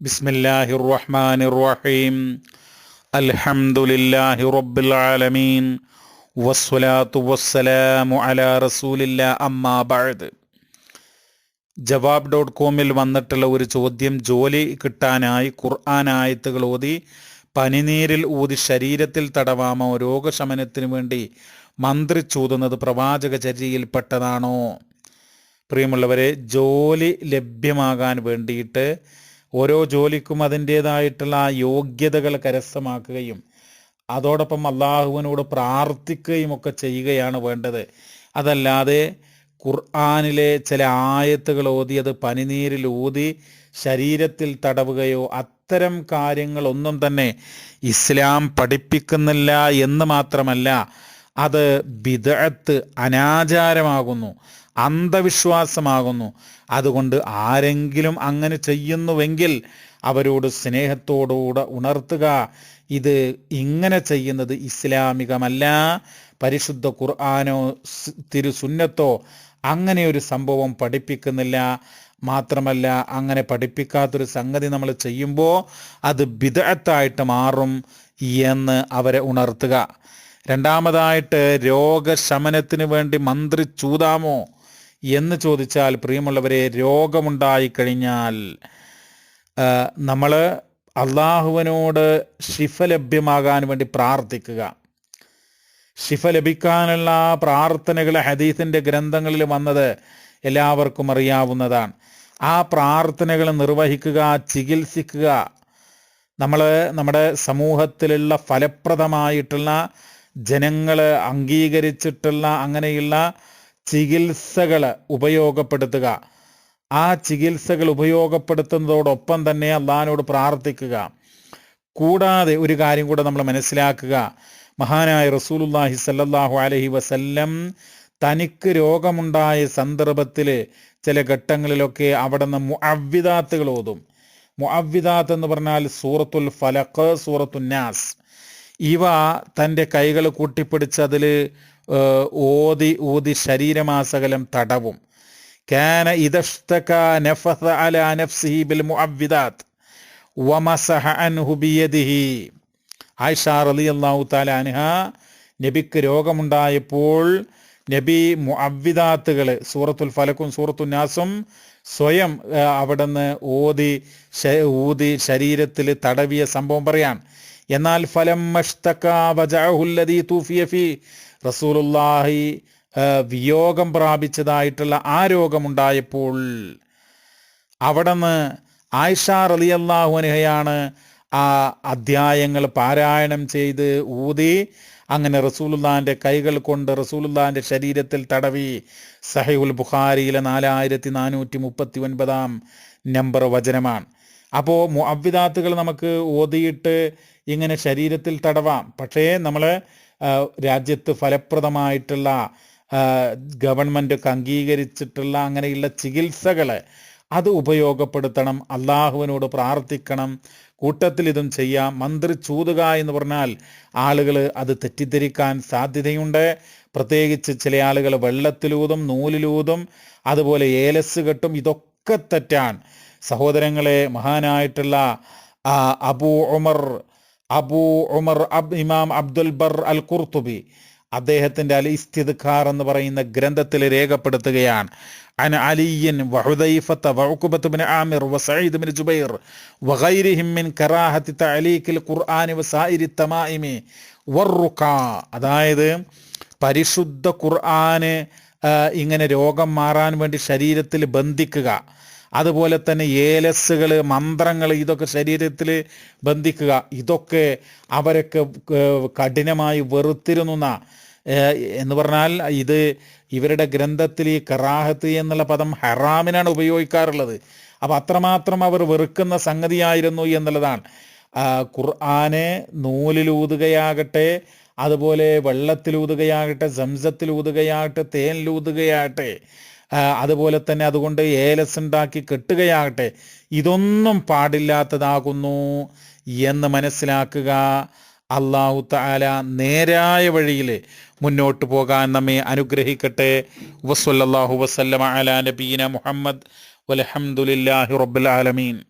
ബിസ്മില്ലാഹി റഹ്മാൻ റഹീം അൽഹംദുലില്ലാഹി റബ്ബിൽ ആലമീൻ വസ്സലാത്തു വസ്സലാമു അലാ റസൂലില്ല അമ്മാ ബഅദ്. ജവാബ് ഡോട്ട് കോമിൽ വന്നിട്ടുള്ള ഒരു ചോദ്യം ജോലി കിട്ടാനായി ഖുർആൻ ആയത്തുകൾ ഓതി പനിനീരിൽ ഊതി ശരീരത്തിൽ തടവാമോ രോഗശമനത്തിനു വേണ്ടി മന്ത്രി മന്ത്രിച്ചൂതുന്നത് പ്രവാചക ചര്യയിൽപ്പെട്ടതാണോ പ്രിയമുള്ളവരെ ജോലി ലഭ്യമാകാൻ വേണ്ടിയിട്ട് ഓരോ ജോലിക്കും അതിന്റേതായിട്ടുള്ള യോഗ്യതകൾ കരസ്ഥമാക്കുകയും അതോടൊപ്പം അള്ളാഹുവിനോട് പ്രാർത്ഥിക്കുകയും ഒക്കെ ചെയ്യുകയാണ് വേണ്ടത്. അതല്ലാതെ ഖുർആാനിലെ ചില ആയത്തുകൾ ഓതി അത് പനിനീരിൽ ഊതി ശരീരത്തിൽ തടവുകയോ അത്തരം കാര്യങ്ങളൊന്നും തന്നെ ഇസ്ലാം പഠിപ്പിക്കുന്നില്ല എന്ന് മാത്രമല്ല അത് ബിദഅത്ത് അനാചാരമാകുന്നു. അന്ധവിശ്വാസമാകുന്നു. അതുകൊണ്ട് ആരെങ്കിലും അങ്ങനെ ചെയ്യുന്നുവെങ്കിൽ അവരോട് സ്നേഹത്തോടുകൂടെ ഉണർത്തുക. ഇത് ഇങ്ങനെ ചെയ്യുന്നത് ഇസ്ലാമികമല്ല. പരിശുദ്ധ ഖുർആാനോ തിരുസുന്നത്തോ അങ്ങനെ ഒരു സംഭവം പഠിപ്പിക്കുന്നില്ല. മാത്രമല്ല അങ്ങനെ പഠിപ്പിക്കാത്തൊരു സംഗതി നമ്മൾ ചെയ്യുമ്പോൾ അത് ബിദഅത്തായിട്ട് മാറും എന്ന് അവരെ ഉണർത്തുക. രണ്ടാമതായിട്ട് രോഗശമനത്തിന് വേണ്ടി മന്ത്രി ചൂതാമോ? എന്ന് ചോദിച്ചാൽ പ്രിയമുള്ളവരെ രോഗമുണ്ടായി കഴിഞ്ഞാൽ നമ്മൾ അള്ളാഹുവിനോട് ശിഫ ലഭ്യമാകാൻ വേണ്ടി പ്രാർത്ഥിക്കുക. ശിഫ ലഭിക്കാനുള്ള പ്രാർത്ഥനകൾ ഹദീസിന്റെ ഗ്രന്ഥങ്ങളിൽ വന്നത് എല്ലാവർക്കും അറിയാവുന്നതാണ്. ആ പ്രാർത്ഥനകൾ നിർവഹിക്കുക ചികിത്സിക്കുക നമ്മൾ നമ്മുടെ സമൂഹത്തിലുള്ള ഫലപ്രദമായിട്ടുള്ള ജനങ്ങൾ അംഗീകരിച്ചിട്ടുള്ള അങ്ങനെയുള്ള ചികിത്സകൾ ഉപയോഗപ്പെടുത്തുക. ആ ചികിത്സകൾ ഉപയോഗപ്പെടുത്തുന്നതോടൊപ്പം തന്നെ അള്ളഹാനോട് പ്രാർത്ഥിക്കുക. കൂടാതെ ഒരു കാര്യം കൂടെ നമ്മൾ മനസ്സിലാക്കുക. മഹാനായ റസൂലുല്ലാഹി സല്ലാഹു അലഹി വസല്ലം തനിക്ക് രോഗമുണ്ടായ സന്ദർഭത്തിൽ ചില ഘട്ടങ്ങളിലൊക്കെ അവിടെ നിന്ന് മുഅവ്വിദാത്തുകൾ ഓതും. മുഅവ്വിദാത്ത് എന്ന് പറഞ്ഞാൽ സൂറത്തുൽ ഫലഖ് സൂറത്തുന്നാസ് ഇവ തന്റെ കൈകൾ കൂട്ടിപ്പിടിച്ച് അതിൽ ഓതി ഊതി ശരീരമാസകലം തടവും. കാന ഇദഷ്തക നഫസ അല നഫ്സിഹി ബിൽ മുഅവ്വിദാത്ത് വമസഹ അൻഹു ബിയദിഹി. ആയിഷ റളിയല്ലാഹു തആല അൻഹ നബിക്ക് രോഗമുണ്ടായപ്പോൾ നബി മുഅവ്വിദാത്തുകൾ സൂറത്തുൽ ഫലക്കും സൂറത്തുൽ നാസും സ്വയം അവിടുന്ന് ഓതി ഊതി ശരീരത്തിൽ തടവിയ സംഭവം പറയാൻ എന്നാൽ ഫലം റസൂലുല്ലാഹി വിയോഗം പ്രാപിച്ചതായിട്ടുള്ള ആ രോഗമുണ്ടായപ്പോൾ അവിടുന്ന് ആയിഷ റലിയല്ലാഹു അനുഹയാണ് ആ അധ്യായങ്ങൾ പാരായണം ചെയ്ത് ഊതി. അങ്ങനെ റസൂലുല്ലാന്റെ കൈകൾ കൊണ്ട് റസൂലുല്ലാന്റെ ശരീരത്തിൽ തടവി സഹൈഉൽ ബുഖാരിയിലെ നാലായിരത്തി നാനൂറ്റി മുപ്പത്തി ഒൻപതാം നമ്പർ വചനമാണ്. അപ്പോൾ മുഅവ്വിദാത്തുകൾ നമുക്ക് ഓതിയിട്ട് ഇങ്ങനെ ശരീരത്തിൽ തടവാം. പക്ഷേ നമ്മൾ രാജ്യത്ത് ഫലപ്രദമായിട്ടുള്ള ഗവൺമെന്റൊക്കെ അംഗീകരിച്ചിട്ടുള്ള അങ്ങനെയുള്ള ചികിത്സകൾ അത് ഉപയോഗപ്പെടുത്തണം. അള്ളാഹുവിനോട് പ്രാർത്ഥിക്കണം. കൂട്ടത്തിൽ ഇതും ചെയ്യാം. മന്ത്രി ചൂതുക എന്ന് പറഞ്ഞാൽ ആളുകൾ അത് തെറ്റിദ്ധരിക്കാൻ സാധ്യതയുണ്ട്. പ്രത്യേകിച്ച് ചില ആളുകൾ വെള്ളത്തിലൂതും നൂലിലൂതും അതുപോലെ ഏലസ് കെട്ടും ഇതൊക്കെ തെറ്റാൻ. സഹോദരങ്ങളെ മഹാനായിട്ടുള്ള അബൂ ഉമർ അബൂ ഉമർ അബ് ഇമാം അബ്ദുൽ ബർ അൽ ഖുർത്തുബി അദ്ദേഹത്തിന്റെ അൽ ഇസ്തിദ്ഖാർ എന്ന് പറയുന്ന ഗ്രന്ഥത്തിൽ രേഖപ്പെടുത്തുകയാണ്. അന അലിയൻ വഹുദൈഫത്ത വഹുബത്തുബിൻ ആമിർ വസঈദ് ബിൻ ജുബൈർ വഹൈരിഹിം മിൻ കറാഹത്തി തലീഖിൽ ഖുർആൻ വസായിരി തമാഇമി വർറുക്ക അതായത് പരിശുദ്ധ ഖുർആന് ഇങ്ങനെ രോഗം മാറാൻ വേണ്ടി ശരീരത്തിൽ ബന്ധിക്കുക. അതുപോലെ തന്നെ ഏലസുകൾ മന്ത്രങ്ങൾ ഇതൊക്കെ ശരീരത്തിൽ ബന്ധിക്കുക. ഇതൊക്കെ അവരൊക്കെ കഠിനമായി വെറുത്തിരുന്ന എന്ന് പറഞ്ഞാൽ ഇത് ഇവരുടെ ഗ്രന്ഥത്തിൽ ഈ കറാഹത്ത് എന്നുള്ള പദം ഹറാമിനാണ് ഉപയോഗിക്കാറുള്ളത്. അപ്പോൾ അത്രമാത്രം അവർ വെറുക്കുന്ന സംഗതിയായിരുന്നു എന്നുള്ളതാണ്. ഖുർആനെ നൂലിലൂതുകയാകട്ടെ അതുപോലെ വെള്ളത്തിലൂതുകയാകട്ടെ സംസത്തിലൂതുകയാകട്ടെ തേനിലൂതുകയാകട്ടെ അതുപോലെ തന്നെ അതുകൊണ്ട് ഏലസ് ഉണ്ടാക്കി കെട്ടുകയാകട്ടെ. ഇതൊന്നും പാടില്ലാത്തതാകുന്നു എന്ന് മനസ്സിലാക്കുക. അള്ളാഹു താല നേരായ വഴിയിൽ മുന്നോട്ട് പോകാൻ നമ്മെ അനുഗ്രഹിക്കട്ടെ. വസല്ലാഹു വസ്ലം അല നബീന മുഹമ്മദ്. വലഹമുല്ലാഹി റബ്ബുൽ ആലമീൻ.